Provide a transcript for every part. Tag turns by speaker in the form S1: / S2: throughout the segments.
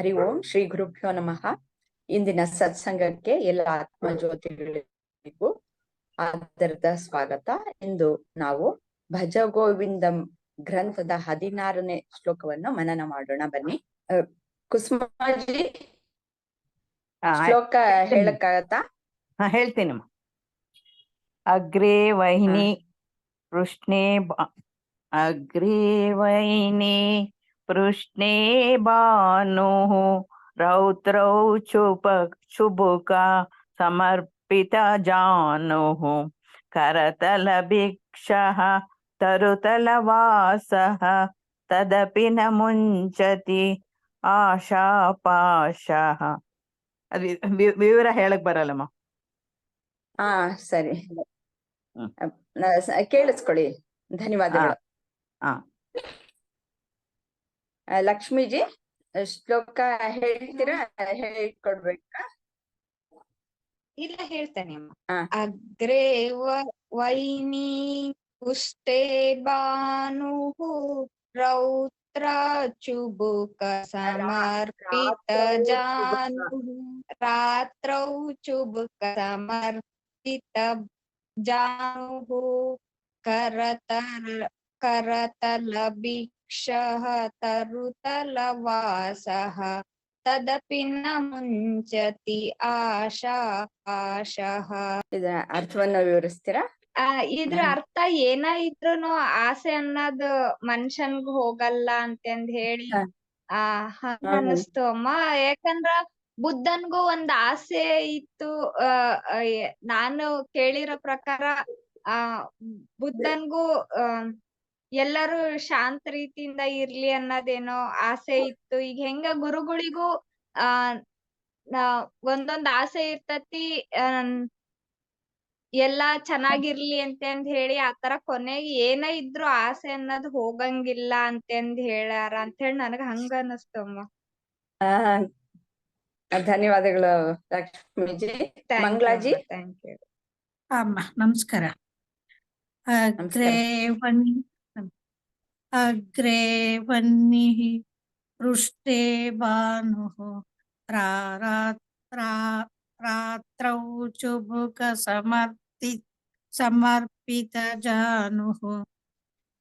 S1: ಹರಿ ಓಂ ಶ್ರೀ ಗುರುಭ್ಯೋ ನಮಃ. ಇಂದಿನ ಸತ್ಸಂಗಕ್ಕೆ ಎಲ್ಲ ಆತ್ಮಜ್ಯೋತಿಗಳಿಗೂ ಆದರದ ಸ್ವಾಗತ. ಇಂದು ನಾವು ಭಜ ಗೋವಿಂದಂ ಗ್ರಂಥದ ಹದಿನಾರನೇ ಶ್ಲೋಕವನ್ನು ಮನನ ಮಾಡೋಣ. ಬನ್ನಿ. ಕುಸುಮಾಜಿ ಶ್ಲೋಕ ಹೇಳಕ್ಕಾಗತ್ತಾ?
S2: ಹಾ ಹೇಳ್ತೀನಮ್ಮ. ಅಗ್ರೇ ವಹಿನಿ ಕೃಷ್ಣೇ ಅಗ್ರೇ ವೈನಿ ಪೃಷ್ಣೇ ಭಾನು ರೌತ್ರೌ ಚುಪ ಚುಬುಕ ಸಮರ್ಪಿತ ಜಾನುಃ ಕರತಲ ಭಿಕ್ಷಃ ತರುತಲ ವಾಸಃ ತದಪಿ ನ ಮುಂಚತಿ ಆಶಾಪಾಶಃ ಅದು ವಿವರ ಹೇಳಕ್ ಬರಲ್ಲಮ್ಮ.
S1: ಹಾ ಸರಿ. ಕೇಳಿಸ್ಕೊಳ್ಳಿ. ಧನ್ಯವಾದಗಳು.
S2: ಹಾ.
S1: ಅಹ್, ಲಕ್ಷ್ಮೀಜಿ ಅಹ್, ಶ್ಲೋಕ ಹೇಳ್ತೀರಾ ಹೇಳ್ಕೊಡ್ಬೇಕಾ
S3: ಇಲ್ಲ ಹೇಳ್ತೇನೆ ಅಮ್ಮ.
S1: ಹಾ.
S3: ಅಗ್ರೇ ವ- ವೈನಿ ಪುಷ್ಟೇ ಭಾನುಃ ರೌತ್ರ ಚುಬುಕ ಸಮರ್ಪಿತ ಜಾನುಃ ರಾತ್ರೌ ಚುಬುಕ ಸಮರ್ಪಿತ ಜಾನುಃ ಕರತಲ ಕರತಲ ಭಿಕ್ಷಃ ತರುತಲ ವಾಸಃ ತದಪಿ ನ ಮುಂಚತಿ ಆಶಾ ಆಶಃ
S1: ಇದರ ಅರ್ಥವನ್ನ ವಿವರಿಸ್ತೀರಾ?
S3: ಆ ಇದ್ರ ಅರ್ಥ ಏನ ಇದ್ರು ಆಸೆ ಅನ್ನೋದು ಮನುಷ್ಯನ್ಗ್ ಹೋಗಲ್ಲ ಅಂತಂದ್ ಹೇಳಿ. ಆ ಹಂಗ. ಅನಸ್ತು ಅಮ್ಮ ಯಾಕಂದ್ರ ಬುದ್ಧನ್ಗೂ ಒಂದ್ ಆಸೆ ಇತ್ತು. ನಾನು ಕೇಳಿರೋ ಪ್ರಕಾರ ಆ ಬುದ್ಧನ್ಗೂ ಆ ಎಲ್ಲರೂ ಶಾಂತ ರೀತಿಯಿಂದ ಇರ್ಲಿ ಅನ್ನೋದೇನೋ ಆಸೆ ಇತ್ತು. ಈಗ ಹೆಂಗ ಗುರುಗಳಿಗೂ ಆ ನಾ- ಒಂದೊಂದ್ ಆಸೆ ಇರ್ತತಿ ಆ, ಎಲ್ಲಾ ಚೆನ್ನಾಗಿರ್ಲಿ ಅಂತಂದ್ ಹೇಳಿ ಆತರ ಕೊನೆಗೆ ಏನ ಇದ್ರು ಆಸೆ ಅನ್ನೋದ್ ಹೋಗಂಗಿಲ್ಲ ಅಂತಂದ್ ಹೇಳ್ಯಾರ ಅಂತ ಹೇಳಿ ನನಗ ಹಂಗ ಅನಸ್ತಮ್ಮ
S1: ಆ, ಧನ್ಯವಾದಗಳು ಲಕ್ಷ್ಮೀಜಿ. ಮಂಗ್ಲಾಜಿ
S3: ಥ್ಯಾಂಕ್ ಯು
S4: ಅಮ್ಮ ನಮಸ್ಕಾರ. ಅಂದ್ರೆ ವನ್ನಿ ಅಗ್ರೇ ವನ್ನಿಃ ಪೃಷ್ಠೇ ಭಾನುಃ ರಾರಾ- ರಾ- ರಾತ್ರೌ ಚುಬುಕ ಸಮರ್ಪಿ ಸಮರ್ಪಿತ ಜಾನುಃ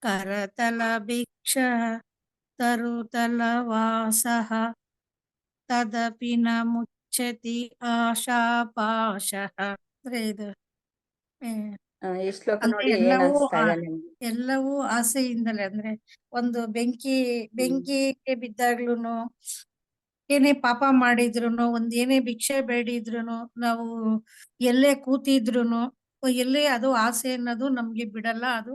S4: ಕರತಲ ಭಿಕ್ಷ
S1: ಈ ಶ್ಲೋಕ ನೋಡಿ ಏನ್
S4: ಎಲ್ಲವೂ
S1: ಅನ್ಸ್ತಾ ಇದೆ ನಿಮ್ಗೆ
S4: ಎಲ್ಲವೂ ಆಸೆಯಿಂದಲೇ ಅಂದ್ರೆ ಒಂದು ಬೆಂಕಿ ಬೆಂಕಿಗೆ ಬಿದ್ದಾಗ್ಲೂನು ಏನೇ ಪಾಪ ಮಾಡಿದ್ರುನು ಒಂದ್ ಏನೇ ಭಿಕ್ಷೆ ಬೇಡಿದ್ರುನು ನಾವು ಎಲ್ಲೇ ಕೂತಿದ್ರುನು ಎಲ್ಲೇ ಅದು ಆಸೆ ಅನ್ನೋದು ನಮ್ಗೆ ಬಿಡಲ್ಲ ಅದು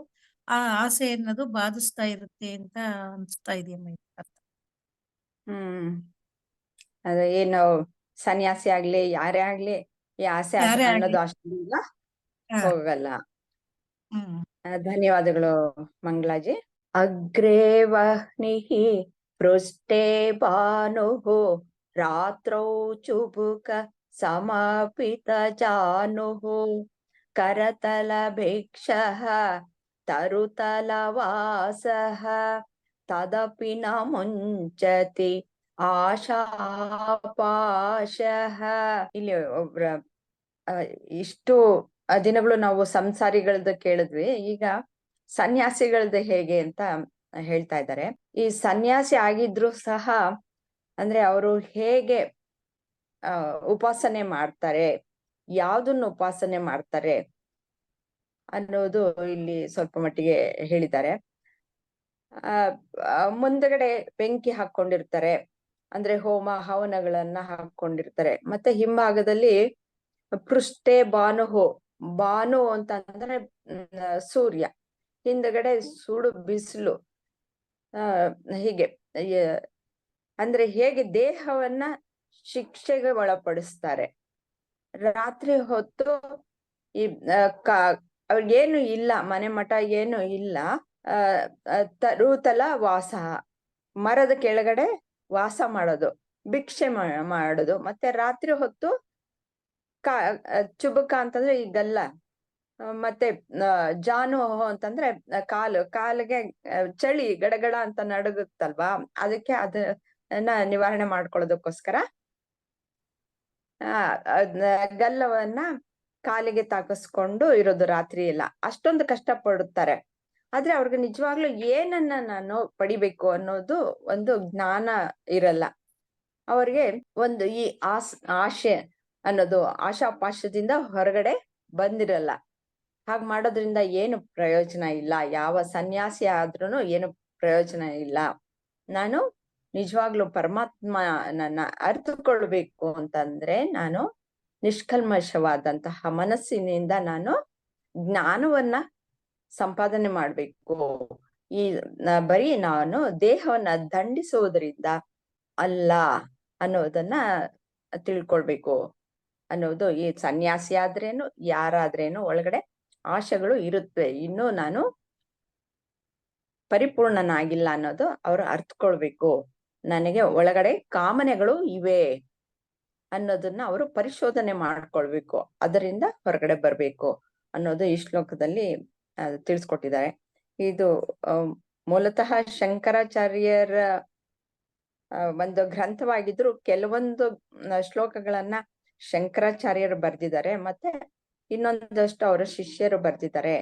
S4: ಆ ಆಸೆ ಅನ್ನೋದು ಬಾಧಿಸ್ತಾ ಇರುತ್ತೆ ಅಂತ ಅನ್ಸ್ತಾ ಇದೆಯಮ್ಮ ಈ ಅರ್ಥ.
S1: ಹ್ಮ್ ಅದು ಏನು ಸನ್ಯಾಸಿ ಆಗ್ಲಿ ಯಾರೇ ಆಗ್ಲಿ ಈ ಆಸೆ
S4: ಯಾರೇ ಆಗ್ಲಿ.
S1: ಅನ್ನೋದು ಅಷ್ಟಿಲ್ಲ
S4: ಹಾ,
S1: ಹೋಗಲ್ಲ. ಧನ್ಯವಾದಗಳು ಮಂಗಳಾಜಿ. ಅಗ್ರೇ ವಹ್ನಿಹಿ ಪೃಷ್ಠೆ ಭಾನು ರಾತ್ರೌ ಚುಬುಕ ಸಮಪಿತ ಜಾನು ಕರತಲ ಭಿಕ್ಷಃ ತರುತಲ ವಾಸಃ ತದಪಿ ನ ಮುಂಚತಿ ಆಶಾಪಾಶಃ. ಇಲ್ಲಿ ಒಬ್ರ ಇಷ್ಟು ದಿನಗಳು ನಾವು ಸಂಸಾರಿಗಳದ್ದು ಕೇಳಿದ್ವಿ. ಈಗ ಸನ್ಯಾಸಿಗಳದ್ದು ಹೇಗೆ ಅಂತ ಹೇಳ್ತಾ ಇದ್ದಾರೆ. ಈ ಸನ್ಯಾಸಿ ಆಗಿದ್ರು ಸಹ ಅಂದ್ರೆ ಅವರು ಹೇಗೆ ಆ ಉಪಾಸನೆ ಮಾಡ್ತಾರೆ ಯಾವ್ದನ್ನ ಉಪಾಸನೆ ಮಾಡ್ತಾರೆ ಅನ್ನೋದು ಇಲ್ಲಿ ಸ್ವಲ್ಪ ಮಟ್ಟಿಗೆ ಹೇಳಿದ್ದಾರೆ. ಆ ಆ, ಮುಂದಗಡೆ ಬೆಂಕಿ ಹಾಕೊಂಡಿರ್ತಾರೆ ಅಂದ್ರೆ ಹೋಮ ಹವನಗಳನ್ನ ಹಾಕೊಂಡಿರ್ತಾರೆ ಮತ್ತೆ ಹಿಂಭಾಗದಲ್ಲಿ ಪೃಷ್ಠೆ ಭಾನುಹು ಭಾನು ಅಂತ ಅಂದ್ರೆ ಸೂರ್ಯ. ಹಿಂದಗಡೆ ಸುಡು ಬಿಸಿಲು. ಆ, ಹೀಗೆ. ಅಂದ್ರೆ ಹೇಗೆ ದೇಹವನ್ನ ಶಿಕ್ಷೆಗೆ ಒಳಪಡಿಸ್ತಾರೆ. ರಾತ್ರಿ ಹೊತ್ತು ಈ ಕಾ- ಅವ್ರಿಗೇನು ಇಲ್ಲ, ಮನೆ ಮಠ ಏನು ಇಲ್ಲ. ಆ ತರುತಲ ವಾಸ. ಮರದ ಕೆಳಗಡೆ ವಾಸ ಮಾಡೋದು, ಭಿಕ್ಷೆ ಮಾಡೋದು. ಮತ್ತೆ ರಾತ್ರಿ ಹೊತ್ತು ಕಾ ಚುಬುಕ ಅಂತಂದ್ರೆ ಈ ಗಲ್ಲ. ಮತ್ತೆ ಜಾನು ಅಂತಂದ್ರೆ ಕಾಲು, ಕಾಲಿಗೆ ಚಳಿ, ಗಡಗಡ ಅಂತ ನಡಗುತ್ತಲ್ವಾ? ಅದಕ್ಕೆ ಅದನ್ನ ನಿವಾರಣೆ ಮಾಡ್ಕೊಳ್ಳೋದಕ್ಕೋಸ್ಕರ. ಆ ಗಲ್ಲವನ್ನ ಕಾಲಿಗೆ ತಾಕಿಸ್ಕೊಂಡು ಇರೋದು ರಾತ್ರಿ ಎಲ್ಲ. ಅಷ್ಟೊಂದು ಕಷ್ಟ ಪಡುತ್ತಾರೆ ಆದ್ರೆ ಅವ್ರಿಗೆ ನಿಜವಾಗ್ಲೂ ಏನನ್ನ ನಾನು ಪಡಿಬೇಕು ಅನ್ನೋದು ಒಂದು ಜ್ಞಾನ ಇರಲ್ಲ. ಅವ್ರಿಗೆ ಒಂದು ಈ ಆಸ್, ಆಶೆ ಅನ್ನೋದು ಆಶಾಪಾಶದಿಂದ ಹೊರಗಡೆ ಬಂದಿರಲ್ಲ. ಹಾಗ್ ಮಾಡೋದ್ರಿಂದ ಏನು ಪ್ರಯೋಜನ ಇಲ್ಲ? ಯಾವ ಸನ್ಯಾಸಿ ಆದ್ರೂನು ಏನು ಪ್ರಯೋಜನ ಇಲ್ಲ? ನಾನು ನಿಜವಾಗ್ಲೂ ಪರಮಾತ್ಮ ನನ್ನ ಅರ್ಥಕೊಳ್ಬೇಕು ಅಂತಂದ್ರೆ ನಾನು ನಿಷ್ಕಲ್ಮಶವಾದಂತಹ ಮನಸ್ಸಿನಿಂದ ನಾನು ಜ್ಞಾನವನ್ನ ಸಂಪಾದನೆ ಮಾಡ್ಬೇಕು. ಈ ಬರೀ ನಾನು ದೇಹವನ್ನ ದಂಡಿಸುವುದರಿಂದ ಅಲ್ಲ ಅನ್ನೋದನ್ನ ತಿಳ್ಕೊಳ್ಬೇಕು. ಅನ್ನೋದು ಈ ಸನ್ಯಾಸಿ ಆದ್ರೇನು ಯಾರಾದ್ರೇನು ಒಳಗಡೆ ಆಶೆಗಳು ಇರುತ್ತೆ. ಇನ್ನು ನಾನು ಪರಿಪೂರ್ಣನಾಗಿಲ್ಲ ಅನ್ನೋದು ಅವ್ರು ಅರ್ಥಕೊಳ್ಬೇಕು ನನಗೆ ಒಳಗಡೆ ಕಾಮನೆಗಳು ಇವೆ ಅನ್ನೋದನ್ನ ಅವರು ಪರಿಶೋಧನೆ ಮಾಡ್ಕೊಳ್ಬೇಕು. ಅದರಿಂದ ಹೊರಗಡೆ ಬರ್ಬೇಕು ಅನ್ನೋದು ಈ ಶ್ಲೋಕದಲ್ಲಿ ತಿಳಿಸ್ಕೊಟ್ಟಿದ್ದಾರೆ. ಇದು ಮೂಲತಃ ಶಂಕರಾಚಾರ್ಯರ ಒಂದು ಗ್ರಂಥವಾಗಿದ್ರು ಕೆಲವೊಂದು ಶ್ಲೋಕಗಳನ್ನ ಶಂಕರಾಚಾರ್ಯರು ಬರ್ದಿದ್ದಾರೆ, ಮತ್ತೆ ಇನ್ನೊಂದಷ್ಟು ಅವರ ಶಿಷ್ಯರು ಬರ್ದಿದ್ದಾರೆ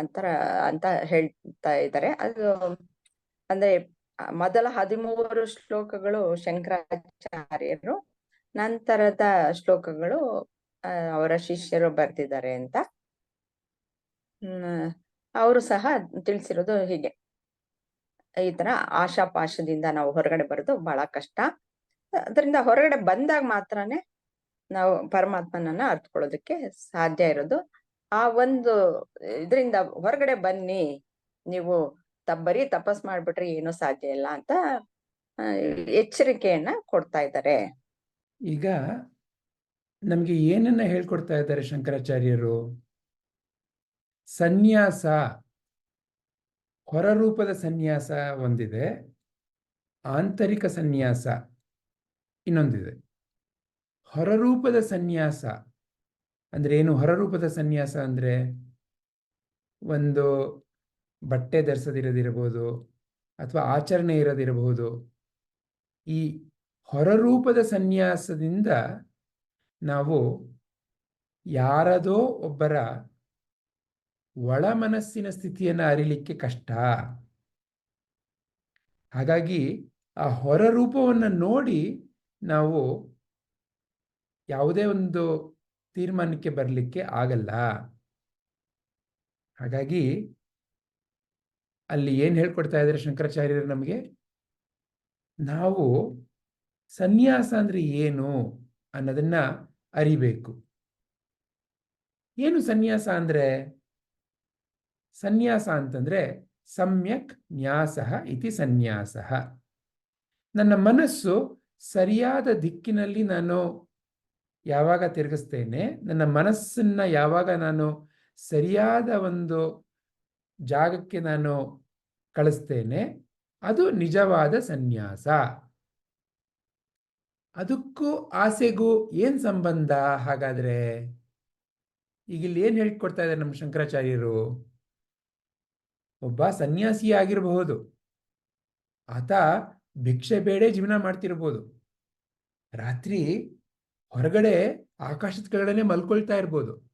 S1: ಅಂತರ, ಅಂತ ಹೇಳ್ತಾ ಇದ್ದಾರೆ. ಅದು ಅಂದ್ರೆ ಮೊದಲ ಹದಿಮೂರು ಶ್ಲೋಕಗಳು ಶಂಕರಾಚಾರ್ಯರು, ನಂತರದ ಶ್ಲೋಕಗಳು ಅವರ ಶಿಷ್ಯರು ಬರ್ದಿದ್ದಾರೆ ಅಂತ. ಅವರು ಸಹ ತಿಳಿಸಿರೋದು ಹೀಗೆ. ಈ ತರ ಆಶಾಪಾಶದಿಂದ ನಾವು ಹೊರಗಡೆ ಬರೋದು ಬಹಳ ಕಷ್ಟ. ಅದರಿಂದ ಹೊರಗಡೆ ಬಂದಾಗ ಮಾತ್ರನೇ ನಾವು ಪರಮಾತ್ಮನನ್ನ ಅರ್ಥಕೊಳ್ಳೋದಕ್ಕೆ ಸಾಧ್ಯ ಇರೋದು. ಆ ಒಂದು ಇದರಿಂದ ಹೊರಗಡೆ ಬನ್ನಿ, ನೀವು ತಬ್ಬರಿ ಬರೀ ತಪಸ್ ಮಾಡ್ಬಿಟ್ರೆ ಏನೂ ಸಾಧ್ಯ ಇಲ್ಲ ಅಂತ ಎಚ್ಚರಿಕೆಯನ್ನ ಕೊಡ್ತಾ ಇದ್ದಾರೆ.
S5: ಈಗ ನಮ್ಗೆ ಏನನ್ನ ಹೇಳ್ಕೊಡ್ತಾ ಇದ್ದಾರೆ ಶಂಕರಾಚಾರ್ಯರು? ಸನ್ಯಾಸ, ಹೊರರೂಪದ ಸನ್ಯಾಸ ಒಂದಿದೆ, ಆಂತರಿಕ ಸನ್ಯಾಸ ಇನ್ನೊಂದಿದೆ. ಹೊರರೂಪದ ಸನ್ಯಾಸ. ಅಂದ್ರೆ ಏನು ಹೊರರೂಪದ ಸನ್ಯಾಸ ಅಂದ್ರೆ ಒಂದು ಬಟ್ಟೆ ಧರಿಸದಿರದಿರಬಹುದು ಅಥವಾ ಆಚರಣೆ ಇರದಿರಬಹುದು. ಈ ಹೊರರೂಪದ ಸನ್ಯಾಸದಿಂದ ನಾವು ಯಾರದೋ ಒಬ್ಬರ ಒಳ ಮನಸ್ಸಿನ ಸ್ಥಿತಿಯನ್ನು ಅರಿಲಿಕ್ಕೆ ಕಷ್ಟ. ಹಾಗಾಗಿ ಆ ಹೊರರೂಪವನ್ನು ನೋಡಿ ನಾವು ಯಾವುದೇ ಒಂದು ತೀರ್ಮಾನಕ್ಕೆ ಬರಲಿಕ್ಕೆ ಆಗಲ್ಲ. ಹಾಗಾಗಿ ಅಲ್ಲಿ ಏನು ಹೇಳ್ಕೊಡ್ತಾ ಇದ್ದಾರೆ ಶಂಕರಾಚಾರ್ಯರು ನಮಗೆ? ನಾವು ಸನ್ಯಾಸ ಅಂದ್ರೆ ಏನು ಅನ್ನೋದನ್ನ ಅರಿಬೇಕು. ಏನು ಸನ್ಯಾಸ ಅಂದ್ರೆ? ಸನ್ಯಾಸ ಅಂತಂದ್ರೆ ಸಮ್ಯಕ್ ನ್ಯಾಸ ಇತಿ ಸನ್ಯಾಸ. ನನ್ನ ಮನಸ್ಸು ಸರಿಯಾದ ದಿಕ್ಕಿನಲ್ಲಿ ನಾನು ಯಾವಾಗ ತಿರುಗಿಸ್ತೇನೆ, ನನ್ನ ಮನಸ್ಸನ್ನ ಯಾವಾಗ ನಾನು ಸರಿಯಾದ ಒಂದು ಜಾಗಕ್ಕೆ ನಾನು ಕಳಿಸ್ತೇನೆ, ಅದು ನಿಜವಾದ ಸನ್ಯಾಸ. ಅದಕ್ಕೂ ಆಸೆಗೂ ಏನು ಸಂಬಂಧ? ಹಾಗಾದ್ರೆ ಈಗ ಇಲ್ಲಿ ಏನು ಹೇಳ್ಕೊಡ್ತಾ ಇದ್ದಾರೆ ನಮ್ಮ ಶಂಕರಾಚಾರ್ಯರು? ಒಬ್ಬ ಸನ್ಯಾಸಿ ಆಗಿರಬಹುದು. ಆತ ಭಿಕ್ಷೆ ಬೇಡೇ ಜೀವನ ಮಾಡ್ತಿರ್ಬೋದು. ರಾತ್ರಿ ಹೊರಗಡೆ ಆಕಾಶದ ಕೆಳಗಡೆ ಮಲ್ಕೊಳ್ತಾ ಇರ್ಬೋದು.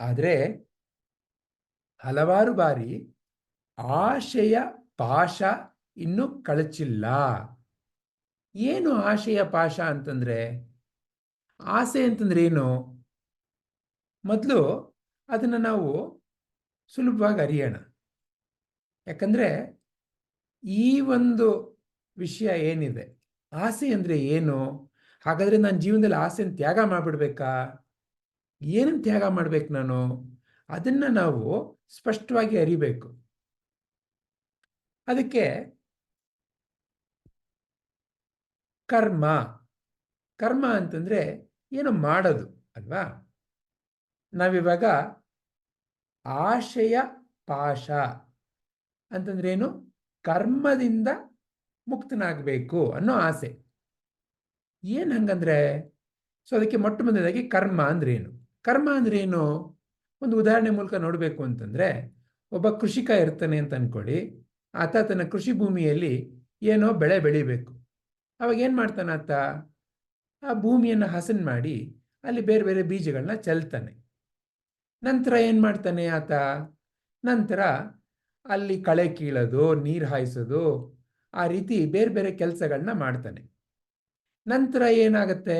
S5: ಆದರೆ ಹಲವಾರು ಬಾರಿ ಆಶಯ ಪಾಶ ಇನ್ನೂ ಕಳಚಿಲ್ಲ. ಏನು ಆಶಯ ಪಾಶ ಅಂತಂದ್ರೆ, ಆಸೆ ಅಂತಂದ್ರೆ ಏನು? ಮೊದಲು ಅದನ್ನ ನಾವು ಸುಲಭವಾಗಿ ಅರಿಯೋಣ. ಯಾಕಂದ್ರೆ ಈ ಒಂದು ವಿಷಯ ಏನಿದೆ? ಆಸೆ ಅಂದ್ರೆ ಏನು? ಹಾಗಾದ್ರೆ ನಾನು ಜೀವನದಲ್ಲಿ ಆಸೆನ ತ್ಯಾಗ ಮಾಡ್ಬಿಡ್ಬೇಕಾ? ಏನನ್ನು ತ್ಯಾಗ ಮಾಡ್ಬೇಕು ನಾನು? ಅದನ್ನ ನಾವು ಸ್ಪಷ್ಟವಾಗಿ ಅರಿಬೇಕು. ಅದಕ್ಕೆ ಕರ್ಮ. ಕರ್ಮ ಅಂತಂದ್ರೆ ಏನು ಮಾಡೋದು, ಅಲ್ವಾ? ನಾವಿವಾಗ ಆಶಯ ಪಾಶ ಅಂತಂದ್ರೆ ಏನು? ಕರ್ಮದಿಂದ ಮುಕ್ತನಾಗಬೇಕು ಅನ್ನೋ ಆಸೆ. ಏನ್ ಹಂಗಂದ್ರೆ ಸೊ ಅದಕ್ಕೆ ಮೊಟ್ಟ ಮೊದಲಾಗಿ ಕರ್ಮ ಅಂದ್ರೆ ಏನು ಕರ್ಮ ಅಂದ್ರೆ ಏನು ಒಂದು ಉದಾಹರಣೆ ಮೂಲಕ ನೋಡಬೇಕು ಅಂತಂದ್ರೆ, ಒಬ್ಬ ಕೃಷಿಕ ಇರ್ತಾನೆ ಅಂತ ಅನ್ಕೊಳ್ಳಿ. ಆತ ತನ್ನ ಕೃಷಿ ಭೂಮಿಯಲ್ಲಿ ಏನೋ ಬೆಳೆ ಬೆಳಿಬೇಕು. ಅವಾಗ ಏನು ಮಾಡ್ತಾನೆ ಆತ? ಆ ಭೂಮಿಯನ್ನು ಹಸನ್ ಮಾಡಿ ಅಲ್ಲಿ ಬೇರೆ ಬೇರೆ ಬೀಜಗಳನ್ನ ಚೆಲ್ತಾನೆ. ನಂತರ ಏನು ಮಾಡ್ತಾನೆ ಆತ? ನಂತರ ಅಲ್ಲಿ ಕಳೆ ಕೀಳೋದು, ನೀರು ಹಾಯಿಸೋದು, ಆ ರೀತಿ ಬೇರೆ ಬೇರೆ ಕೆಲಸಗಳನ್ನ ಮಾಡ್ತಾನೆ. ನಂತರ ಏನಾಗುತ್ತೆ?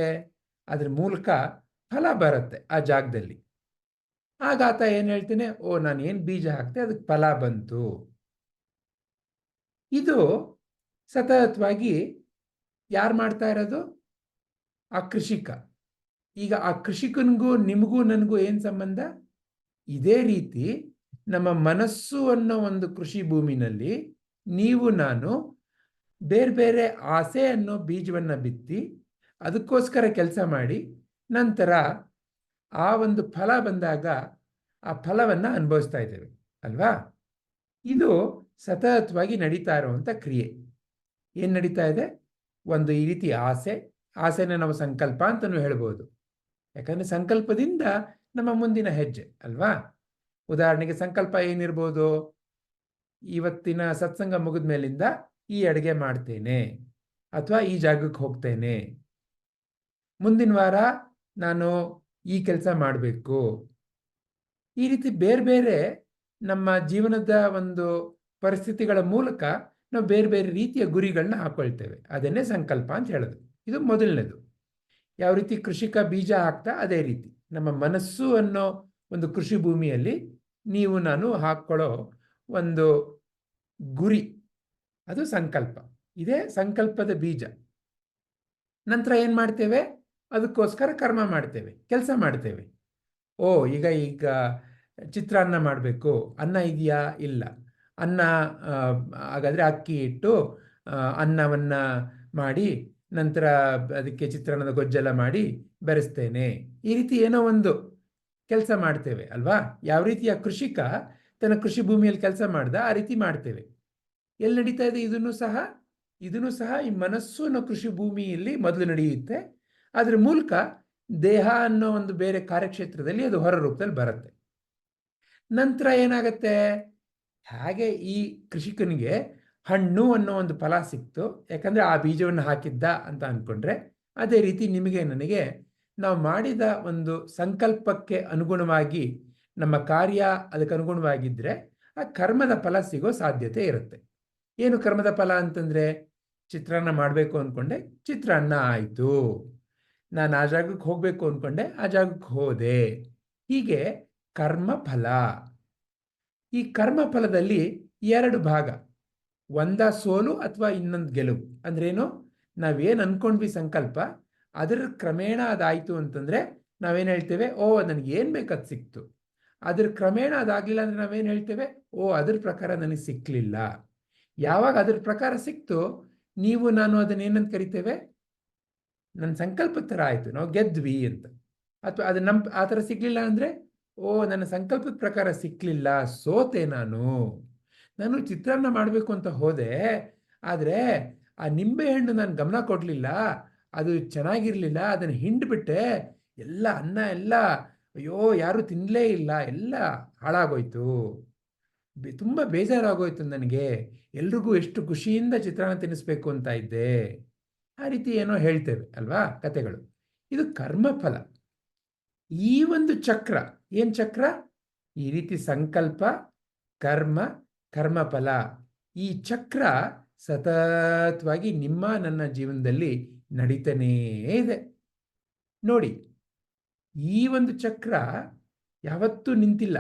S5: ಅದ್ರ ಮೂಲಕ ಫಲ ಬರುತ್ತೆ ಆ ಜಾಗದಲ್ಲಿ. ಆಗ ಆತ ಏನು ಹೇಳ್ತೀನಿ, ಓ, ನಾನು ಏನು ಬೀಜ ಹಾಕ್ತೆ ಅದಕ್ಕೆ ಫಲ ಬಂತು. ಇದು ಸತತವಾಗಿ ಯಾರು ಮಾಡ್ತಾ ಇರೋದು? ಆ ಕೃಷಿಕ. ಈಗ ಆ ಕೃಷಿಕನಿಗೂ ನಿಮಗೂ ನನಗೂ ಏನು ಸಂಬಂಧ? ಇದೇ ರೀತಿ ನಮ್ಮ ಮನಸ್ಸು ಅನ್ನೋ ಒಂದು ಕೃಷಿ ಭೂಮಿನಲ್ಲಿ ನೀವು, ನಾನು ಬೇರೆ ಬೇರೆ ಆಸೆ ಅನ್ನೋ ಬೀಜವನ್ನು ಬಿತ್ತಿ ಅದಕ್ಕೋಸ್ಕರ ಕೆಲಸ ಮಾಡಿ ನಂತರ ಆ ಒಂದು ಫಲ ಬಂದಾಗ ಆ ಫಲವನ್ನು ಅನುಭವಿಸ್ತಾ ಇದ್ದೇವೆ, ಅಲ್ವಾ? ಇದು ಸತತವಾಗಿ ನಡೀತಾ ಇರುವಂಥ ಕ್ರಿಯೆ. ಏನು ನಡೀತಾ ಇದೆ? ಒಂದು ಈ ರೀತಿ ಆಸೆ, ಆಸೆನ ನಾವು ಸಂಕಲ್ಪ ಅಂತಲೂ ಹೇಳ್ಬೋದು. ಯಾಕಂದರೆ ಸಂಕಲ್ಪದಿಂದ ನಮ್ಮ ಮುಂದಿನ ಹೆಜ್ಜೆ, ಅಲ್ವಾ? ಉದಾಹರಣೆಗೆ ಸಂಕಲ್ಪ ಏನಿರ್ಬೋದು? ಇವತ್ತಿನ ಸತ್ಸಂಗ ಮುಗಿದ ಮೇಲಿಂದ ಈ ಅಡುಗೆ ಮಾಡ್ತೇನೆ ಅಥವಾ ಈ ಜಾಗಕ್ಕೆ ಹೋಗ್ತೇನೆ. ಮುಂದಿನ ವಾರ ನಾನು ಈ ಕೆಲಸ ಮಾಡಬೇಕು. ಈ ರೀತಿ ಬೇರೆ ಬೇರೆ ನಮ್ಮ ಜೀವನದ ಒಂದು ಪರಿಸ್ಥಿತಿಗಳ ಮೂಲಕ ನಾವು ಬೇರೆ ಬೇರೆ ರೀತಿಯ ಗುರಿಗಳನ್ನ ಹಾಕೊಳ್ತೇವೆ. ಅದನ್ನೇ ಸಂಕಲ್ಪ ಅಂತ ಹೇಳೋದು. ಇದು ಮೊದಲನೇದು. ಯಾವ ರೀತಿ ಕೃಷಿಕ ಬೀಜ ಹಾಕ್ತಾ ಅದೇ ರೀತಿ. ನಮ್ಮ ಮನಸ್ಸು ಅನ್ನೋ ಒಂದು ಕೃಷಿ ಭೂಮಿಯಲ್ಲಿ ನೀವು ನಾನು ಹಾಕ್ಕೊಳ್ಳೋ ಒಂದು ಗುರಿ ಅದು ಸಂಕಲ್ಪ. ಇದೇ ಸಂಕಲ್ಪದ ಬೀಜ. ನಂತರ ಏನು ಮಾಡ್ತೇವೆ? ಅದಕ್ಕೋಸ್ಕರ ಕರ್ಮ ಮಾಡ್ತೇವೆ, ಕೆಲಸ ಮಾಡ್ತೇವೆ. ಓ, ಈಗ ಈಗ ಚಿತ್ರಾನ್ನ ಮಾಡಬೇಕು. ಅನ್ನ ಇದೆಯಾ? ಇಲ್ಲ. ಅನ್ನ ಹಾಗಾದರೆ ಅಕ್ಕಿ ಇಟ್ಟು ಅನ್ನವನ್ನು ಅನ್ನವನ್ನ ಮಾಡಿ, ನಂತರ ಅದಕ್ಕೆ ಚಿತ್ರಾನ್ನದ ಗೊಜ್ಜಲ ಮಾಡಿ ಬೆರೆಸ್ತೇನೆ. ಈ ರೀತಿ ಏನೋ ಒಂದು ಕೆಲಸ ಮಾಡ್ತೇವೆ, ಅಲ್ವಾ? ಯಾವ ರೀತಿಯ ಕೃಷಿಕ ತನ್ನ ಕೃಷಿ ಭೂಮಿಯಲ್ಲಿ ಕೆಲಸ ಮಾಡ್ದ, ಆ ರೀತಿ ಮಾಡ್ತೇವೆ. ಎಲ್ಲಿ ನಡೀತಾ ಇದೆ? ಇದನ್ನು ಸಹ ಇದನ್ನು ಸಹ ಈ ಮನಸ್ಸು ಅನ್ನೋ ಕೃಷಿ ಭೂಮಿಯಲ್ಲಿ ಮೊದಲು ನಡೆಯುತ್ತೆ. ಅದರ ಮೂಲಕ ದೇಹ ಅನ್ನೋ ಒಂದು ಬೇರೆ ಕಾರ್ಯಕ್ಷೇತ್ರದಲ್ಲಿ ಅದು ಹೊರ ರೂಪದಲ್ಲಿ ಬರುತ್ತೆ. ನಂತರ ಏನಾಗತ್ತೆ? ಹಾಗೆ ಈ ಕೃಷಿಕನಿಗೆ ಹಣ್ಣು ಅನ್ನೋ ಒಂದು ಫಲ ಸಿಕ್ತು. ಯಾಕಂದ್ರೆ ಆ ಬೀಜವನ್ನು ಹಾಕಿದ್ದ ಅಂತ ಅನ್ಕೊಂಡ್ರೆ ಅದೇ ರೀತಿ ನಿಮಗೆ ನನಗೆ ನಾವು ಮಾಡಿದ ಒಂದು ಸಂಕಲ್ಪಕ್ಕೆ ಅನುಗುಣವಾಗಿ ನಮ್ಮ ಕಾರ್ಯ ಅದಕ್ಕೆ ಅನುಗುಣವಾಗಿದ್ದರೆ ಆ ಕರ್ಮದ ಫಲ ಸಿಗೋ ಸಾಧ್ಯತೆ ಇರುತ್ತೆ. ಏನು ಕರ್ಮದ ಫಲ ಅಂತಂದ್ರೆ ಚಿತ್ರಾನ್ನ ಮಾಡಬೇಕು ಅಂದ್ಕೊಂಡೆ ಚಿತ್ರಾನ್ನ ಆಯಿತು. ನಾನು ಆ ಜಾಗಕ್ಕೆ ಹೋಗಬೇಕು ಅಂದ್ಕೊಂಡೆ ಆ ಜಾಗಕ್ಕೆ ಹೋದೆ. ಹೀಗೆ ಕರ್ಮ ಫಲ. ಈ ಕರ್ಮ ಫಲದಲ್ಲಿ ಎರಡು ಭಾಗ. ಒಂದ ಸೋಲು ಅಥವಾ ಇನ್ನೊಂದು ಗೆಲುವು. ಅಂದ್ರೇನು? ನಾವೇನು ಅನ್ಕೊಂಡ್ವಿ ಸಂಕಲ್ಪ, ಅದರ ಕ್ರಮೇಣ ಅದಾಯಿತು ಅಂತಂದ್ರೆ ನಾವೇನು ಹೇಳ್ತೇವೆ? ಓ, ನನಗೆ ಏನು ಬೇಕದು ಸಿಕ್ತು. ಅದ್ರ ಕ್ರಮೇಣ ಅದಾಗಲಿಲ್ಲ ಅಂದ್ರೆ ನಾವೇನು ಹೇಳ್ತೇವೆ? ಓ, ಅದ್ರ ಪ್ರಕಾರ ನನಗೆ ಸಿಕ್ಕಲಿಲ್ಲ ಯಾವಾಗ ಅದ್ರ ಪ್ರಕಾರ ಸಿಕ್ತು ನೀವು ನಾನು ಅದನ್ನ ಏನಂತ ಕರಿತೇವೆ? ನನ್ನ ಸಂಕಲ್ಪದ ಥರ ಆಯಿತು. ನಾವು ಗೆದ್ವಿ ಅಂತ. ಅಥವಾ ಅದು ನಮ್ಮ ಆ ಥರ ಸಿಗ್ಲಿಲ್ಲ ಅಂದರೆ, ಓ, ನನ್ನ ಸಂಕಲ್ಪದ ಪ್ರಕಾರ ಸಿಕ್ಕಲಿಲ್ಲ ಸೋತೆ ನಾನು. ನಾನು ಚಿತ್ರಾನ್ನ ಮಾಡಬೇಕು ಅಂತ ಹೋದೆ, ಆದರೆ ಆ ನಿಂಬೆಹಣ್ಣು ನಾನು ಗಮನ ಕೊಡಲಿಲ್ಲ, ಅದು ಚೆನ್ನಾಗಿರಲಿಲ್ಲ, ಅದನ್ನು ಹಿಂಡ್ಬಿಟ್ಟೆ, ಎಲ್ಲ ಅನ್ನ ಎಲ್ಲ, ಅಯ್ಯೋ, ಯಾರು ತಿನ್ನಲೇ ಇಲ್ಲ, ಎಲ್ಲ ಹಾಳಾಗೋಯ್ತು. ತುಂಬ ಬೇಜಾರಾಗೋಯ್ತು ನನಗೆ. ಎಲ್ರಿಗೂ ಎಷ್ಟು ಖುಷಿಯಿಂದ ಚಿತ್ರಾನ್ನ ತಿನ್ನಿಸ್ಬೇಕು ಅಂತ ಇದ್ದೆ, ಆ ರೀತಿ ಏನೋ ಹೇಳ್ತೇವೆ, ಅಲ್ವಾ ಕತೆಗಳು ಇದು ಕರ್ಮಫಲ. ಈ ಒಂದು ಚಕ್ರ, ಏನು ಚಕ್ರ? ಈ ರೀತಿ ಸಂಕಲ್ಪ, ಕರ್ಮ, ಕರ್ಮಫಲ. ಈ ಚಕ್ರ ಸತತವಾಗಿ ನಿಮ್ಮ, ನನ್ನ ಜೀವನದಲ್ಲಿ ನಡೀತಾನೇ ಇದೆ. ನೋಡಿ, ಈ ಒಂದು ಚಕ್ರ ಯಾವತ್ತೂ ನಿಂತಿಲ್ಲ.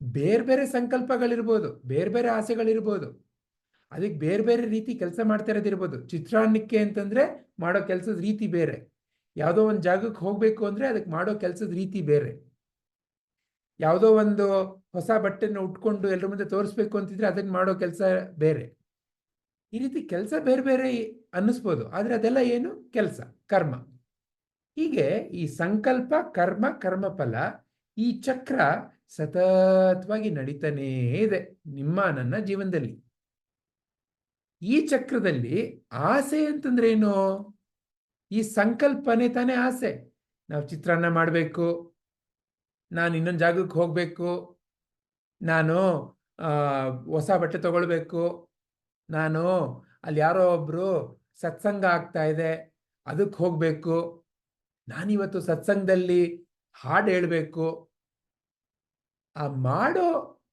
S5: ಬೇರೆ ಬೇರೆ ಸಂಕಲ್ಪಗಳಿರ್ಬೋದು ಬೇರೆ ಬೇರೆ ಆಸೆಗಳಿರ್ಬೋದು. ಅದಕ್ಕೆ ಬೇರೆ ಬೇರೆ ರೀತಿ ಕೆಲಸ ಮಾಡ್ತಾ ಇರೋದಿರ್ಬೋದು ಚಿತ್ರಾನ್ನಕ್ಕೆ ಅಂತಂದ್ರೆ ಮಾಡೋ ಕೆಲಸದ ರೀತಿ ಬೇರೆ. ಯಾವುದೋ ಒಂದು ಜಾಗಕ್ಕೆ ಹೋಗಬೇಕು ಅಂದ್ರೆ ಅದಕ್ಕೆ ಮಾಡೋ ಕೆಲಸದ ರೀತಿ ಬೇರೆ. ಯಾವುದೋ ಒಂದು ಹೊಸ ಬಟ್ಟೆನ ಉಟ್ಕೊಂಡು ಎಲ್ಲರ ಮುಂದೆ ತೋರಿಸ್ಬೇಕು ಅಂತಿದ್ರೆ ಅದಕ್ಕೆ ಮಾಡೋ ಕೆಲಸ ಬೇರೆ. ಈ ರೀತಿ ಕೆಲಸ ಬೇರೆ ಬೇರೆ ಅನ್ನಿಸ್ಬೋದು. ಆದರೆ ಅದೆಲ್ಲ ಏನು? ಕೆಲಸ, ಕರ್ಮ. ಹೀಗೆ ಈ ಸಂಕಲ್ಪ, ಕರ್ಮ, ಕರ್ಮಫಲ ಈ ಚಕ್ರ ಸತತವಾಗಿ ನಡೀತಾನೇ ಇದೆ ನಿಮ್ಮ ನನ್ನ ಜೀವನದಲ್ಲಿ. ಈ ಚಕ್ರದಲ್ಲಿ ಆಸೆ ಅಂತಂದ್ರೆ ಏನು? ಈ ಸಂಕಲ್ಪನೆ ತಾನೇ ಆಸೆ. ನಾವು ಚಿತ್ರಾನ್ನ ಮಾಡಬೇಕು, ನಾನು ಇನ್ನೊಂದು ಜಾಗಕ್ಕೆ ಹೋಗಬೇಕು, ನಾನು ಹೊಸ ಬಟ್ಟೆ ತಗೊಳ್ಬೇಕು, ನಾನು ಅಲ್ಲಿ ಯಾರೋ ಒಬ್ರು ಸತ್ಸಂಗ ಆಗ್ತಾ ಇದೆ, ಅದಕ್ಕೆ ಹೋಗಬೇಕು, ನಾನಿವತ್ತು ಸತ್ಸಂಗದಲ್ಲಿ ಹಾಡು ಹೇಳಬೇಕು. ಆ ಮಾಡೋ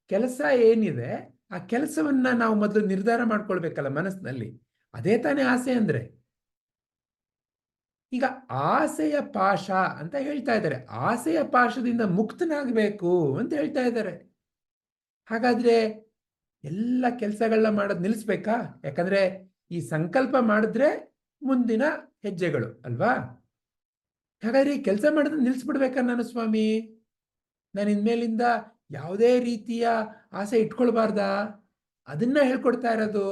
S5: ಕೆಲಸ ಏನಿದೆ? ಆ ಕೆಲಸವನ್ನ ನಾವು ಮೊದಲು ನಿರ್ಧಾರ ಮಾಡ್ಕೊಳ್ಬೇಕಲ್ಲ ಮನಸ್ಸಿನಲ್ಲಿ. ಅದೇ ತಾನೇ ಆಸೆ ಅಂದ್ರೆ. ಈಗ ಆಸೆಯ ಪಾಶ ಅಂತ ಹೇಳ್ತಾ ಇದ್ದಾರೆ. ಆಸೆಯ ಪಾಶದಿಂದ ಮುಕ್ತನಾಗಬೇಕು ಅಂತ ಹೇಳ್ತಾ ಇದ್ದಾರೆ. ಹಾಗಾದ್ರೆ ಎಲ್ಲ ಕೆಲಸಗಳನ್ನ ಮಾಡೋದು ನಿಲ್ಲಿಸ್ಬೇಕಾ? ಯಾಕಂದ್ರೆ ಈ ಸಂಕಲ್ಪ ಮಾಡಿದ್ರೆ ಮುಂದಿನ ಹೆಜ್ಜೆಗಳು, ಅಲ್ವಾ? ಹಾಗಾದ್ರೆ ಈ ಕೆಲಸ ಮಾಡೋದು ನಿಲ್ಲಿಸ್ಬಿಡ್ಬೇಕಾ ನಾನು ಸ್ವಾಮಿ. ನಾನು ಇನ್ಮೇಲಿಂದ ಯಾವುದೇ ರೀತಿಯ ಆಸೆ ಇಟ್ಕೊಳ್ಬಾರ್ದ? ಅದನ್ನ ಹೇಳ್ಕೊಡ್ತಾ ಇರೋದು,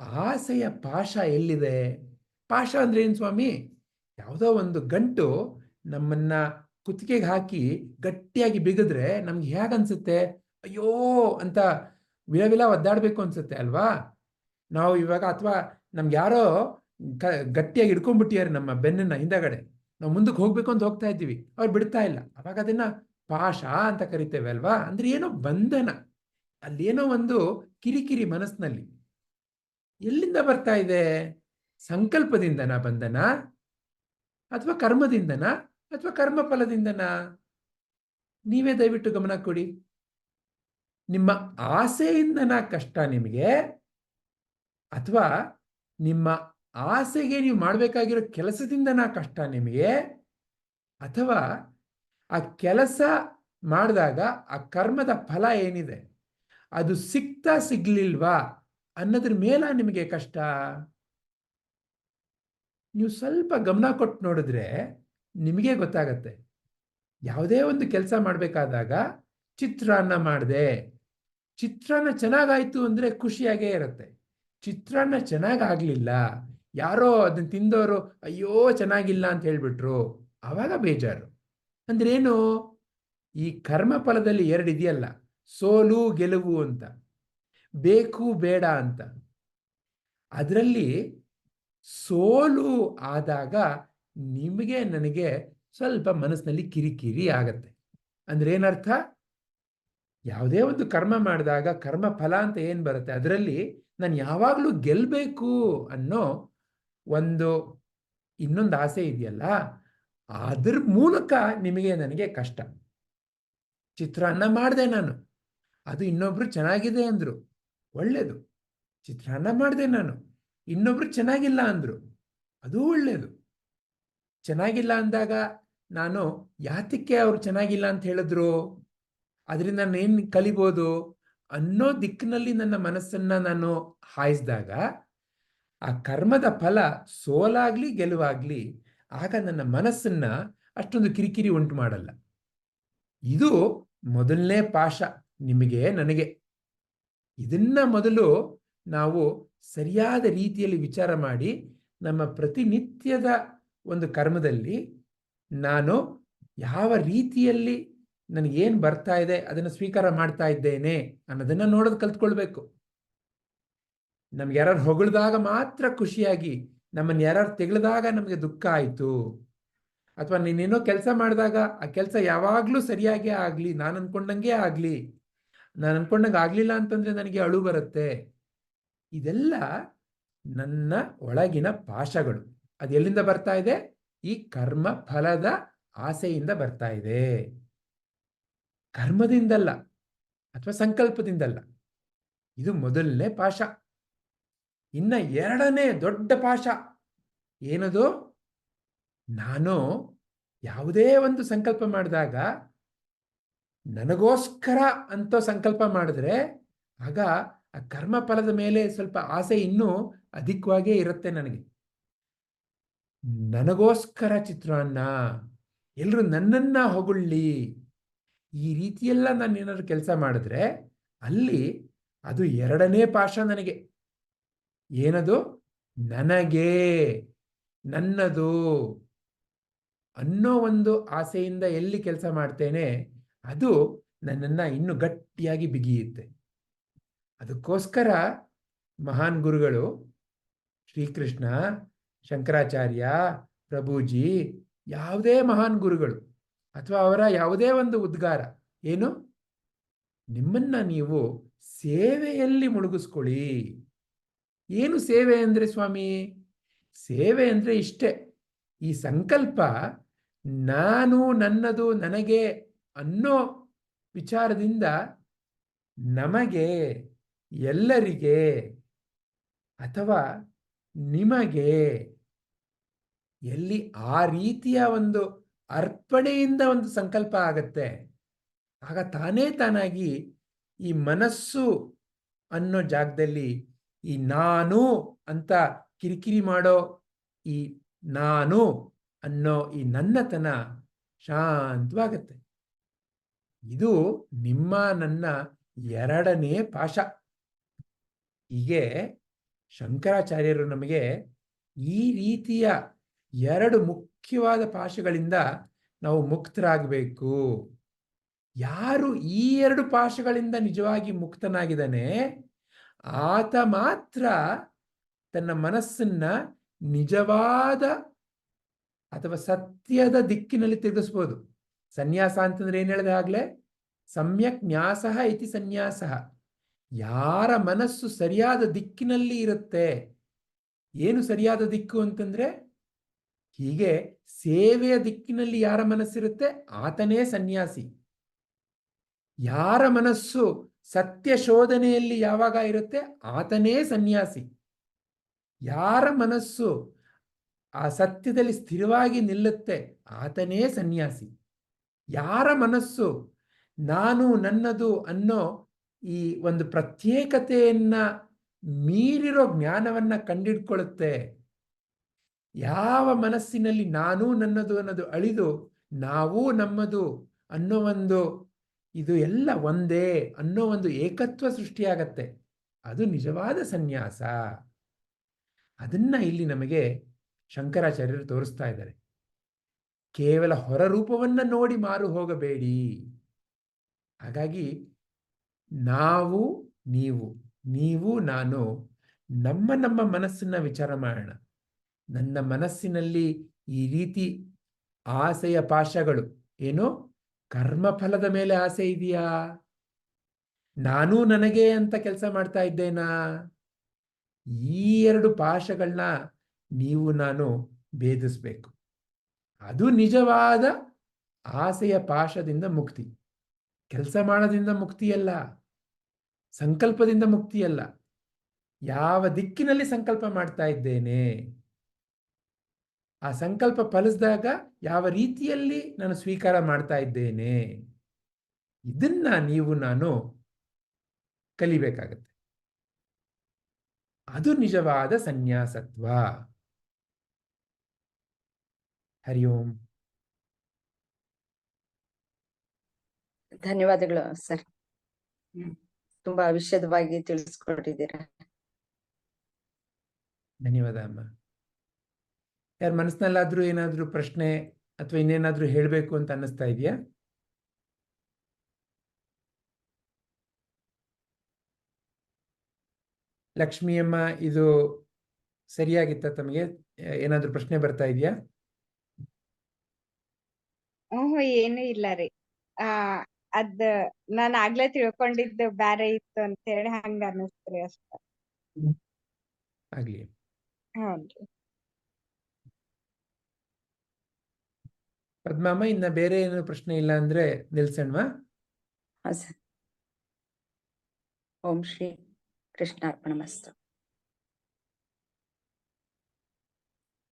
S5: ಆಸೆಯ ಪಾಶ ಎಲ್ಲಿದೆ? ಪಾಶ ಅಂದ್ರೆ ಏನು ಸ್ವಾಮಿ? ಯಾವುದೋ ಒಂದು ಗಂಟು ನಮ್ಮನ್ನ ಕುತ್ತಿಗೆಗೆ ಹಾಕಿ ಗಟ್ಟಿಯಾಗಿ ಬಿಗಿದ್ರೆ ನಮ್ಗೆ ಹೇಗನ್ಸುತ್ತೆ ಅಯ್ಯೋ ಅಂತ ವಿಲ ವಿಲ ಒದ್ದಾಡ್ಬೇಕು ಅನ್ಸುತ್ತೆ ಅಲ್ವಾ? ನಾವು ಇವಾಗ ಅಥವಾ ನಮ್ಗೆ ಯಾರೋ ಕ ಗಟ್ಟಿಯಾಗಿ ಹಿಡ್ಕೊಂಡ್ಬಿಟ್ಟಿದ್ದಾರೆ ನಮ್ಮ ಬೆನ್ನನ್ನ ಹಿಂದಗಡೆ. ನಾವು ಮುಂದಕ್ಕೆ ಹೋಗ್ಬೇಕು ಅಂತ ಹೋಗ್ತಾ ಇದ್ದೀವಿ. ಅವ್ರು ಬಿಡ್ತಾ ಇಲ್ಲ. ಅವಾಗ ಅದನ್ನ ಪಾಶ ಅಂತ ಕರಿತೇವೆ ಅಲ್ವಾ? ಅಂದ್ರೆ ಏನೋ ಬಂಧನ. ಅಲ್ಲೇನೋ ಒಂದು ಕಿರಿಕಿರಿ ಮನಸ್ಸಿನಲ್ಲಿ. ಎಲ್ಲಿಂದ ಬರ್ತಾ ಇದೆ? ಸಂಕಲ್ಪದಿಂದನ ಬಂಧನ? ಅಥವಾ ಕರ್ಮದಿಂದನ? ಅಥವಾ ಕರ್ಮ ಫಲದಿಂದನ ನೀವೇ ದಯವಿಟ್ಟು ಗಮನ ಕೊಡಿ. ನಿಮ್ಮ ಆಸೆಯಿಂದನ ಕಷ್ಟ ನಿಮಗೆ, ಅಥವಾ ನಿಮ್ಮ ಆಸೆಗೆ ನೀವು ಮಾಡಬೇಕಾಗಿರೋ ಕೆಲಸದಿಂದನ ಕಷ್ಟ ನಿಮಗೆ, ಅಥವಾ ಆ ಕೆಲಸ ಮಾಡಿದಾಗ ಆ ಕರ್ಮದ ಫಲ ಏನಿದೆ? ಅದು ಸಿಗ್ತಾ ಸಿಗ್ಲಿಲ್ವಾ? ಅನ್ನೋದ್ರ ಮೇಲ ನಿಮಗೆ ಕಷ್ಟ? ನೀವು ಸ್ವಲ್ಪ ಗಮನ ಕೊಟ್ಟು ನೋಡಿದ್ರೆ ನಿಮಗೆ ಗೊತ್ತಾಗತ್ತೆ. ಯಾವುದೇ ಒಂದು ಕೆಲಸ ಮಾಡಬೇಕಾದಾಗ ಚಿತ್ರಾನ್ನ ಮಾಡಿದೆ. ಚಿತ್ರಾನ್ನ ಚೆನ್ನಾಗಾಯಿತು ಅಂದ್ರೆ ಖುಷಿಯಾಗೇ ಇರುತ್ತೆ. ಚಿತ್ರಾನ್ನ ಚೆನ್ನಾಗಾಗಲಿಲ್ಲ. ಯಾರೋ ಅದನ್ನ ತಿಂದವರು ಅಯ್ಯೋ, ಚೆನ್ನಾಗಿಲ್ಲ ಅಂತ ಹೇಳಿಬಿಟ್ರು. ಆವಾಗ ಬೇಜಾರು. ಅಂದ್ರೇನು? ಈ ಕರ್ಮ ಫಲದಲ್ಲಿ ಎರಡು ಇದೆಯಲ್ಲ ಸೋಲು, ಗೆಲುವು ಅಂತ, ಬೇಕು, ಬೇಡ ಅಂತ. ಅದರಲ್ಲಿ ಸೋಲು ಆದಾಗ ನಿಮಗೆ, ನನಗೆ ಸ್ವಲ್ಪ ಮನಸ್ಸಿನಲ್ಲಿ ಕಿರಿಕಿರಿ ಆಗತ್ತೆ. ಅಂದ್ರೆ ಏನರ್ಥ ಯಾವುದೇ ಒಂದು ಕರ್ಮ ಮಾಡಿದಾಗ ಕರ್ಮ ಫಲ ಅಂತ ಏನು ಬರುತ್ತೆ? ಅದರಲ್ಲಿ ನಾನು ಯಾವಾಗಲೂ ಗೆಲ್ಲಬೇಕು ಅನ್ನೋ ಒಂದು ಇನ್ನೊಂದು ಆಸೆ ಇದೆಯಲ್ಲ ಅದ್ರ ಮೂಲಕ ನಿಮಗೆ ನನಗೆ ಕಷ್ಟ. ಚಿತ್ರಾನ್ನ ಮಾಡಿದೆ ನಾನು. ಅದು ಇನ್ನೊಬ್ರು ಚೆನ್ನಾಗಿದೆ ಅಂದರು. ಒಳ್ಳೆಯದು ಚಿತ್ರಾನ್ನ ಮಾಡಿದೆ ನಾನು. ಇನ್ನೊಬ್ರು ಚೆನ್ನಾಗಿಲ್ಲ ಅಂದರು. ಅದು ಒಳ್ಳೆಯದು ಚೆನ್ನಾಗಿಲ್ಲ ಅಂದಾಗ ನಾನು ಯಾತಕ್ಕೆ ಅವರು ಚೆನ್ನಾಗಿಲ್ಲ ಅಂತ ಹೇಳಿದ್ರು? ಅದರಿಂದ ನಾನು ಏನು ಕಲಿಬೋದು? ಅನ್ನೋ ದಿಕ್ಕಿನಲ್ಲಿ ನನ್ನ ಮನಸ್ಸನ್ನು ನಾನು ಹಾಯಿಸಿದಾಗ ಆ ಕರ್ಮದ ಫಲ ಸೋಲಾಗ್ಲಿ ಗೆಲುವಾಗ್ಲಿ ಆಗ ನನ್ನ ಮನಸ್ಸನ್ನ ಅಷ್ಟೊಂದು ಕಿರಿಕಿರಿ ಉಂಟು ಮಾಡಲ್ಲ. ಇದು ಮೊದಲನೇ ಪಾಶ ನಿಮಗೆ, ನನಗೆ. ಇದನ್ನ ಮೊದಲು ನಾವು ಸರಿಯಾದ ರೀತಿಯಲ್ಲಿ ವಿಚಾರ ಮಾಡಿ, ನಮ್ಮ ಪ್ರತಿನಿತ್ಯದ ಒಂದು ಕರ್ಮದಲ್ಲಿ ನಾನು ಯಾವ ರೀತಿಯಲ್ಲಿ ನನಗೇನು ಬರ್ತಾ ಇದೆ, ಅದನ್ನು ಸ್ವೀಕಾರ ಮಾಡ್ತಾ ಇದ್ದೇನೆ ಅನ್ನೋದನ್ನ ನೋಡೋದು ಕಲ್ತ್ಕೊಳ್ಬೇಕು. ನಮ್ಗೆ ಯಾರು ಹೊಗಳಿದಾಗ ಮಾತ್ರ ಖುಷಿಯಾಗಿ ನಮ್ಮನ್ನು ಯಾರು ತೆಗಳಿದಾಗ ನಮಗೆ ದುಃಖ ಆಯಿತು. ಅಥವಾ ನೀನೇನೋ ಕೆಲಸ ಮಾಡಿದಾಗ ಆ ಕೆಲಸ ಯಾವಾಗಲೂ ಸರಿಯಾಗೇ ಆಗಲಿ, ನಾನು ಅನ್ಕೊಂಡಂಗೆ ಆಗಲಿ, ನಾನು ಅನ್ಕೊಂಡಂಗೆ ಆಗಲಿಲ್ಲ ಅಂತಂದ್ರೆ ನನಗೆ ಅಳು ಬರುತ್ತೆ. ಇದೆಲ್ಲ ನನ್ನ ಒಳಗಿನ ಪಾಶಗಳು. ಅದು ಎಲ್ಲಿಂದ ಬರ್ತಾ ಇದೆ? ಈ ಕರ್ಮ ಫಲದ ಆಸೆಯಿಂದ ಬರ್ತಾ ಇದೆ. ಕರ್ಮದಿಂದಲ್ಲ, ಅಥವಾ ಸಂಕಲ್ಪದಿಂದಲ್ಲ. ಇದು ಮೊದಲನೇ ಪಾಶ. ಇನ್ನ ಎರಡನೇ ದೊಡ್ಡ ಪಾಶ ಏನದು? ನಾನು ಯಾವುದೇ ಒಂದು ಸಂಕಲ್ಪ ಮಾಡಿದಾಗ ನನಗೋಸ್ಕರ ಅಂತ ಸಂಕಲ್ಪ ಮಾಡಿದ್ರೆ ಆಗ ಆ ಕರ್ಮ ಫಲದ ಮೇಲೆ ಸ್ವಲ್ಪ ಆಸೆ ಇನ್ನೂ ಅಧಿಕವಾಗೇ ಇರುತ್ತೆ ನನಗೆ. ನನಗೋಸ್ಕರ ಚಿತ್ರಾನ್ನ ಎಲ್ಲರೂ ನನ್ನನ್ನ ಹೊಗಳ್ಳಿ, ಈ ರೀತಿಯೆಲ್ಲ ನಾನು ಏನಾದ್ರು ಕೆಲಸ ಮಾಡಿದ್ರೆ ಅಲ್ಲಿ ಅದು ಎರಡನೇ ಪಾಶ ನನಗೆ. ಏನದು? ನನಗೆ, ನನ್ನದು ಅನ್ನೋ ಒಂದು ಆಸೆಯಿಂದ ಎಲ್ಲಿ ಕೆಲಸ ಮಾಡ್ತೇನೆ, ಅದು ನನ್ನನ್ನ ಇನ್ನು ಗಟ್ಟಿಯಾಗಿ ಬಿಗಿಯುತ್ತೆ. ಅದಕ್ಕೋಸ್ಕರ ಮಹಾನ್ ಗುರುಗಳು, ಶ್ರೀಕೃಷ್ಣ, ಶಂಕರಾಚಾರ್ಯ, ಪ್ರಭುಜಿ, ಯಾವುದೇ ಮಹಾನ್ ಗುರುಗಳು ಅಥವಾ ಅವರ ಯಾವುದೇ ಒಂದು ಉದ್ಗಾರ, ಏನು? ನಿಮ್ಮನ್ನ ನೀವು ಸೇವೆಯಲ್ಲಿ ಮುಳುಗಿಸ್ಕೊಳ್ಳಿ. ಏನು ಸೇವೆ ಅಂದರೆ ಸ್ವಾಮಿ? ಸೇವೆ ಅಂದರೆ ಇಷ್ಟೇ. ಈ ಸಂಕಲ್ಪ ನಾನು ನನ್ನದು ನನಗೆ ಅನ್ನೋ ವಿಚಾರದಿಂದ ನಮಗೆ ಎಲ್ಲರಿಗೆ ಅಥವಾ ನಿಮಗೆ ಎಲ್ಲಿ ಆ ರೀತಿಯ ಒಂದು ಅರ್ಪಣೆಯಿಂದ ಒಂದು ಸಂಕಲ್ಪ ಆಗತ್ತೆ, ಆಗ ತಾನೇ ತಾನಾಗಿ ಈ ಮನಸ್ಸು ಅನ್ನೋ ಜಾಗದಲ್ಲಿ ಈ ನಾನು ಅಂತ ಕಿರಿಕಿರಿ ಮಾಡೋ ಈ ನಾನು ಅನ್ನೋ ಈ ನನ್ನತನ ಶಾಂತವಾಗತ್ತೆ. ಇದು ನಿಮ್ಮ ನನ್ನ ಎರಡನೇ ಪಾಶ. ಹೀಗೆ ಶಂಕರಾಚಾರ್ಯರು ನಮಗೆ ಈ ರೀತಿಯ ಎರಡು ಮುಖ್ಯವಾದ ಪಾಶಗಳಿಂದ ನಾವು ಮುಕ್ತರಾಗಬೇಕು. ಯಾರು ಈ ಎರಡು ಪಾಶಗಳಿಂದ ನಿಜವಾಗಿ ಮುಕ್ತನಾಗಿದ್ದಾನೆ ಆತ ಮಾತ್ರ ತನ್ನ ಮನಸ್ಸನ್ನ ನಿಜವಾದ ಅಥವಾ ಸತ್ಯದ ದಿಕ್ಕಿನಲ್ಲಿ ತಿರುಗಿಸ್ಬೋದು ಸನ್ಯಾಸ ಅಂತಂದ್ರೆ ಏನು ಹೇಳಿದೆ ಆಗ್ಲೇ? ಸಮ್ಯಕ್ ನ್ಯಾಸ ಇತಿ ಸನ್ಯಾಸ. ಯಾರ ಮನಸ್ಸು ಸರಿಯಾದ ದಿಕ್ಕಿನಲ್ಲಿ ಇರುತ್ತೆ, ಏನು ಸರಿಯಾದ ದಿಕ್ಕು ಅಂತಂದ್ರೆ? ಹೀಗೆ ಸೇವೆಯ ದಿಕ್ಕಿನಲ್ಲಿ ಯಾರ ಮನಸ್ಸಿರುತ್ತೆ? ಆತನೇ ಸನ್ಯಾಸಿ. ಯಾರ ಮನಸ್ಸು ಸತ್ಯ ಶೋಧನೆಯಲ್ಲಿ ಯಾವಾಗ ಇರುತ್ತೆ? ಆತನೇ ಸನ್ಯಾಸಿ. ಯಾರ ಮನಸ್ಸು ಆ ಸತ್ಯದಲ್ಲಿ ಸ್ಥಿರವಾಗಿ ನಿಲ್ಲುತ್ತೆ? ಆತನೇ ಸನ್ಯಾಸಿ. ಯಾರ ಮನಸ್ಸು ನಾನು ನನ್ನದು ಅನ್ನೋ ಈ ಒಂದು ಪ್ರತ್ಯೇಕತೆಯನ್ನ ಮೀರಿರೋ ಜ್ಞಾನವನ್ನ ಕಂಡಿಡ್ಕೊಳ್ಳುತ್ತೆ ಯಾವ ಮನಸ್ಸಿನಲ್ಲಿ ನಾನು ನನ್ನದು ಅನ್ನೋದು ಅಳಿದು ನಾವು ನಮ್ಮದು ಅನ್ನೋ ಒಂದು ಇದು ಎಲ್ಲ ಒಂದೇ ಅನ್ನೋ ಒಂದು ಏಕತ್ವ ಸೃಷ್ಟಿಯಾಗತ್ತೆ. ಅದು ನಿಜವಾದ ಸನ್ಯಾಸ. ಅದನ್ನ ಇಲ್ಲಿ ನಮಗೆ ಶಂಕರಾಚಾರ್ಯರು ತೋರಿಸ್ತಾ ಇದ್ದಾರೆ. ಕೇವಲ ಹೊರರೂಪವನ್ನ ನೋಡಿ ಮಾರು ಹೋಗಬೇಡಿ. ಹಾಗಾಗಿ ನಾವು, ನೀವು ನೀವು, ನಾನು ನಮ್ಮ ನಮ್ಮ ಮನಸ್ಸನ್ನ ವಿಚಾರ ಮಾಡೋಣ. ನನ್ನ ಮನಸ್ಸಿನಲ್ಲಿ ಈ ರೀತಿ ಆಸೆಯ ಪಾಶಗಳು, ಏನು ಕರ್ಮಫಲದ ಮೇಲೆ ಆಸೆ ಇದೆಯಾ? ನಾನು ನನಗೆ ಅಂತ ಕೆಲಸ ಮಾಡ್ತಾ ಇದ್ದೇನಾ? ಈ ಎರಡು ಪಾಶಗಳನ್ನ ನೀವು ನಾನು ಭೇದಿಸ್ಬೇಕು. ಅದು ನಿಜವಾದ ಆಸೆಯ ಪಾಶದಿಂದ ಮುಕ್ತಿ. ಕೆಲಸ ಮಾಡೋದ್ರಿಂದ ಮುಕ್ತಿಯಲ್ಲ, ಸಂಕಲ್ಪದಿಂದ ಮುಕ್ತಿಯಲ್ಲ. ಯಾವ ದಿಕ್ಕಿನಲ್ಲಿ ಸಂಕಲ್ಪ ಮಾಡ್ತಾ ಇದ್ದೇನೆ? ಆ ಸಂಕಲ್ಪ ಫಲಿಸಿದಾಗ ಯಾವ ರೀತಿಯಲ್ಲಿ ನಾನು ಸ್ವೀಕಾರ ಮಾಡ್ತಾ ಇದ್ದೇನೆ? ಇದನ್ನ ನೀವು ನಾನು ಕಲಿಬೇಕಾಗತ್ತೆ. ಅದು ನಿಜವಾದ ಸನ್ಯಾಸತ್ವ. ಹರಿ ಓಂ.
S1: ಧನ್ಯವಾದಗಳು ಸರ್. ತುಂಬಾ ವಿಷದವಾಗಿ ತಿಳಿಸ್ಕೊಟ್ಟಿದ್ದೀರಾ.
S5: ಧನ್ಯವಾದ ಅಮ್ಮ. ಯಾರ ಮನಸ್ಸಿನಲ್ಲಾದ್ರೂ ಏನಾದ್ರೂ ಪ್ರಶ್ನೆ ಅಥವಾ ಇನ್ನೇನಾದ್ರೂ ಹೇಳಬೇಕು ಅಂತ ಅನ್ನಿಸ್ತಾ ಇದೆಯಾ? ಲಕ್ಷ್ಮಿಯಮ್ಮ ಇದು ಸರಿಯಾಗಿತ್ತ ತಮಗೆ? ಏನಾದ್ರೂ ಪ್ರಶ್ನೆ ಬರ್ತಾ ಇದೆಯಾ?
S3: ಓಹೋ ಏನು ಇಲ್ಲ ರೀ. ಆ ಅದ್ ನಾನ್ ಆಗ್ಲೇ ತಿಳ್ಕೊಂಡಿದ್ದು ಬ್ಯಾರೆ ಇತ್ತು ಅಂತ ಹೇಳಿ ಹಂಗ ಅನಸ್ತ್ರಿ ಅಷ್ಟ.
S5: ಆಗ್ಲಿ.
S3: ಹ್ಞೂನ್ರಿ
S5: ಪದ್ಮಮ್ಮ ಇನ್ನ ಬೇರೆ ಏನು ಪ್ರಶ್ನೆ ಇಲ್ಲ ಅಂದ್ರೆ ನಿಲ್ಸಣ್ವಾ?
S1: ಓಂ ಶ್ರೀ ಕೃಷ್ಣಾರ್ಪಣಮಸ್ತು